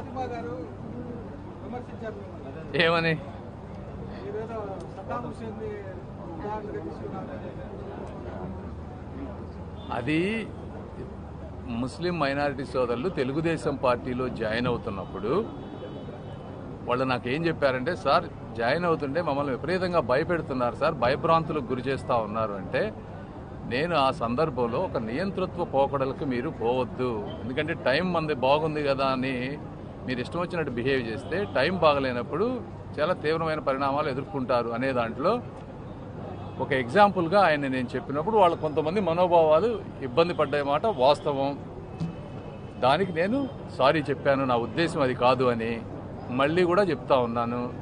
ఫాతిమా గారు విమర్శించారు మిమ్మల్ని. ఏమని? మీరేదో సద్దాం హుసేన్ ఉదాహరణగా తీసుకున్నారు. అది ముస్లిం మైనారిటీ సోదరులు తెలుగుదేశం పార్టీలో జాయిన్ అవుతున్నప్పుడు వాళ్ళు నాకు ఏం చెప్పారంటే సార్ జాయిన్ అవుతుంటే మమ్మల్ని విపరీతంగా భయపెడుతున్నారు సార్ భయభ్రాంతులకు గురి చేస్తూ ఉన్నారు. అంటే నేను ఆ సందర్భంలో ఒక నియంతృత్వ పోకడలకు మీరు పోవద్దు. ఎందుకంటే టైం మంది బాగుంది కదా అని మీరు ఇష్టం వచ్చినట్టు బిహేవ్ చేస్తే టైం బాగలేనప్పుడు చాలా తీవ్రమైన పరిణామాలు ఎదుర్కొంటారు అనే దాంట్లో ఒక ఎగ్జాంపుల్గా ఆయన నేను చెప్పినప్పుడు వాళ్ళు కొంతమంది మనోభావాలు ఇబ్బంది పడ్డాయి మాట వాస్తవం. దానికి నేను సారీ చెప్పాను నా ఉద్దేశం అది కాదు అని మళ్ళీ కూడా చెప్తా ఉన్నాను.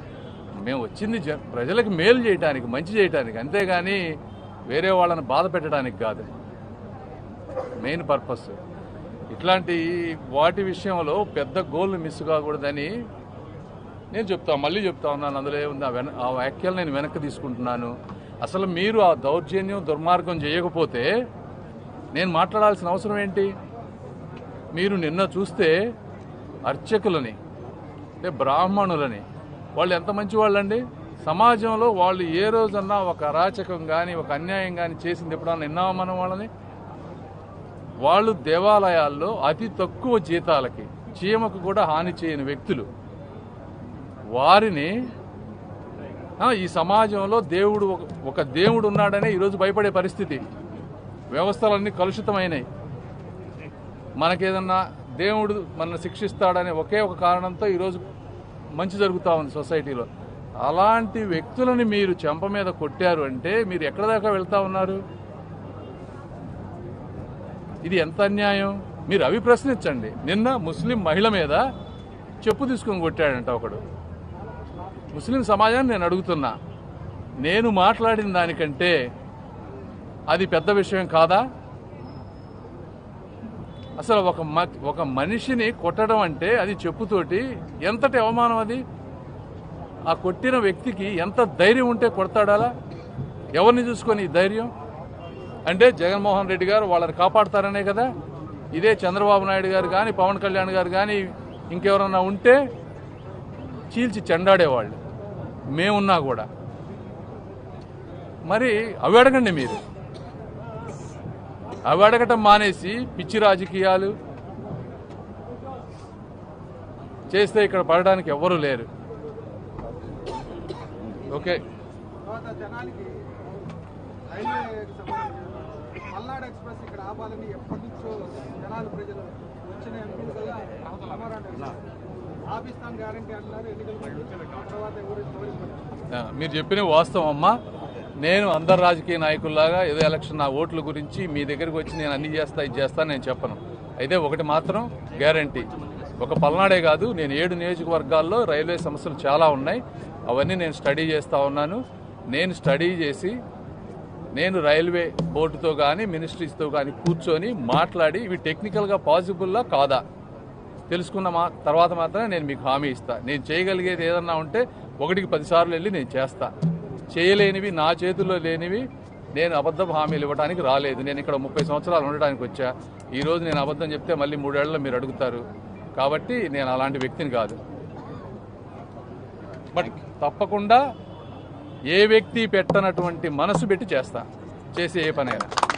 మేము వచ్చింది జ- ప్రజలకు మేలు చేయడానికి మంచి చేయడానికి అంతేగాని వేరే వాళ్ళని బాధ పెట్టడానికి కాదు. Main purpose. ఇట్లాంటి వాటి విషయంలో పెద్ద గోల్ మిస్ కాకూడదని నేను చెప్తా మళ్ళీ చెప్తా ఉన్నాను. అందులో ఉంది ఆ వెన ఆ వ్యాఖ్యలు నేను వెనక్కి తీసుకుంటున్నాను. అసలు మీరు ఆ దౌర్జన్యం దుర్మార్గం చేయకపోతే నేను మాట్లాడాల్సిన అవసరం ఏంటి? మీరు నిన్న చూస్తే అర్చకులని అంటే బ్రాహ్మణులని వాళ్ళు ఎంత మంచి వాళ్ళండి సమాజంలో వాళ్ళు ఏ రోజన్నా ఒక అరాచకం కానీ ఒక అన్యాయం కానీ చేసింది ఎప్పుడన్నా విన్నామా మనం వాళ్ళని వాళ్ళు దేవాలయాల్లో అతి తక్కువ జీతాలకి చీమకు కూడా హాని చేయని వ్యక్తులు. వారిని ఈ సమాజంలో దేవుడు ఒక- ఒక దేవుడు ఉన్నాడనే ఈరోజు భయపడే పరిస్థితి. వ్యవస్థలన్నీ కలుషితమైనాయి. మనకేదన్నా దేవుడు మనల్ని శిక్షిస్తాడనే ఒకే ఒక కారణంతో ఈరోజు మంచి జరుగుతూ ఉంది సొసైటీలో. అలాంటి వ్యక్తులని మీరు చెంప మీద కొట్టారు అంటే మీరు ఎక్కడ దాకా వెళ్తా ఉన్నారు? ఇది ఎంత అన్యాయం? మీరు అవి ప్రశ్నించండి. నిన్న ముస్లిం మహిళ మీద చెప్పు తీసుకొని కొట్టాడంట ఒకడు. ముస్లిం సమాజాన్ని నేను అడుగుతున్నా. నేను మాట్లాడిన దానికంటే అది పెద్ద విషయం కాదా? అసలు ఒక మ- ఒక మనిషిని కొట్టడం అంటే అది చెప్పుతోటి ఎంతటి అవమానం అది? ఆ కొట్టిన వ్యక్తికి ఎంత ధైర్యం ఉంటే కొడతాడాలా? ఎవరిని చూసుకొని ఈ ధైర్యం? అంటే జగన్మోహన్ రెడ్డి గారు వాళ్ళని కాపాడతారనే కదా? ఇదే చంద్రబాబు నాయుడు గారు కానీ పవన్ కళ్యాణ్ గారు కానీ ఇంకెవరన్నా ఉంటే చీల్చి చెండాడేవాళ్ళు. మేమున్నా కూడా. మరి అవి అడగండి మీరు. అవి అడగటం మానేసి పిచ్చి రాజకీయాలు చేస్తే ఇక్కడ పడడానికి ఎవ్వరూ లేరు. ఓకే. జనానికి పల్నాడు ఎక్స్ప్రెస్ ఇక్కడ ఆపాలని ఎప్పటి నుంచో జనాలు ప్రజలు వచ్చిన ఎంపీలు కదా ఆపిస్తాం గ్యారంటీ అంటున్నారు ఎన్నికలు తర్వాత ఎవరు మీరు చెప్పిన వాస్తవం అమ్మా. నేను అందరు రాజకీయ నాయకుల్లాగా ఏదో ఎలక్షన్ నా ఓట్ల గురించి మీ దగ్గరికి వచ్చి నేను అన్ని చేస్తా ఇది చేస్తా నేను చెప్పను. అయితే ఒకటి మాత్రం గ్యారంటీ. ఒక పల్నాడే కాదు నేను ఏడు నియోజకవర్గాల్లో రైల్వే సమస్యలు చాలా ఉన్నాయి. అవన్నీ నేను స్టడీ చేస్తూ ఉన్నాను. నేను స్టడీ చేసి నేను రైల్వే బోర్డుతో కానీ మినిస్ట్రీస్తో కానీ కూర్చొని మాట్లాడి ఇవి టెక్నికల్గా పాసిబుల్లా కాదా? తెలుసుకున్న మా తర్వాత మాత్రమే నేను మీకు హామీ ఇస్తాను నేను చేయగలిగేది ఏదన్నా ఉంటే ఒకటికి పదిసార్లు వెళ్ళి నేను చేస్తా. చేయలేనివి నా చేతుల్లో లేనివి నేను అబద్ధం హామీలు ఇవ్వడానికి రాలేదు. నేను ఇక్కడ ముప్పై సంవత్సరాలు ఉండడానికి వచ్చా. ఈరోజు నేను అబద్ధం చెప్తే మళ్ళీ మూడేళ్ళలో మీరు అడుగుతారు. కాబట్టి నేను అలాంటి వ్యక్తిని కాదు. బట్ తప్పకుండా ఏ వ్యక్తి పెట్టనటువంటి మనసు పెట్టి చేస్తా. చేసే ఏ పనైనా.